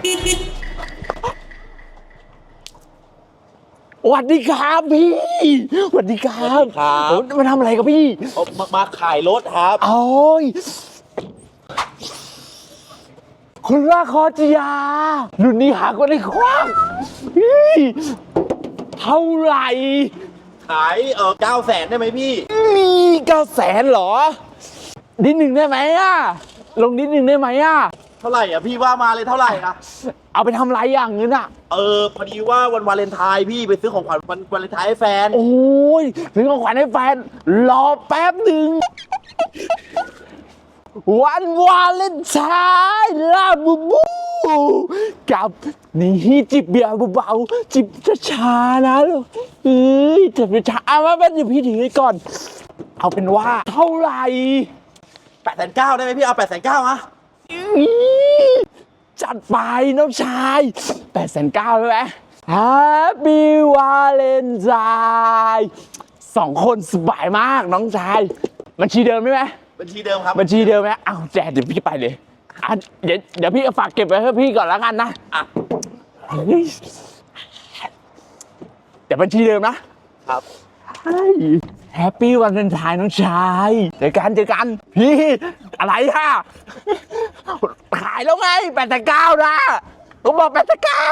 สวัสดีครับพี่สวัสดีครับสวัสดีครับ โอ้มาทำอะไรกับพี่เอามามาขายรถครับ โอ้ยคุณราคอจิยารุ่นนี้หากว่าได้คว้างพี่เท่าไหร่ ขายเออเก้าแสนได้ไหมพี่ มีเก้าแสนเหรอ นิดหนึ่งได้ไหมอะ ลงนิดหนึ่งได้ไหมอะ เท่าไหร่อะพี่ว่ามาเลยเท่าไหร่อะ เอาไปทำไรอย่างเงินอะ เออพอดีว่าวันวาเลนไทน์พี่ไปซื้อของขวัญวันวาเลนไทน์ให้แฟน โอ้ยซื้อของขวัญให้แฟน รอแป๊บหนึ่ง วันวาเลนไทน์ลาบูบู กับนี่จิบเบียร์เบาๆจิบช้าๆนะลูกเอ้ยจิบช้าๆเอามาแป๊บเดี๋ยวพี่ถือให้ก่อน เอาเป็นว่าเท่าไหร่ แปดแสนเก้าได้ไหมพี่เอาแปดแสนเก้าอะอี๋ จัดไปน้องชายแปดแสนเก้าใช่ไหม Happy Valentine สองคนสบายมากน้องชาย บัญชีเดิมไหมไหม บัญชีเดิมครับ บัญชีเดิมไหมอ้าวแจกเดี๋ยวพี่ไปเลยอะเดี๋ยวเดี๋ยวพี่ฝากเก็บไว้ให้พี่ก่อนแล้วกันนะอะเฮ้ยเดี๋ยวบัญชีเดิมนะ ครับแฮปปี้วันเลนไทน์น้องชาย เจอกันเจอกัน พี่ อะไรฮะขายแล้วไงแปดแต่เก้านะผมบอกแปดแต่เก้า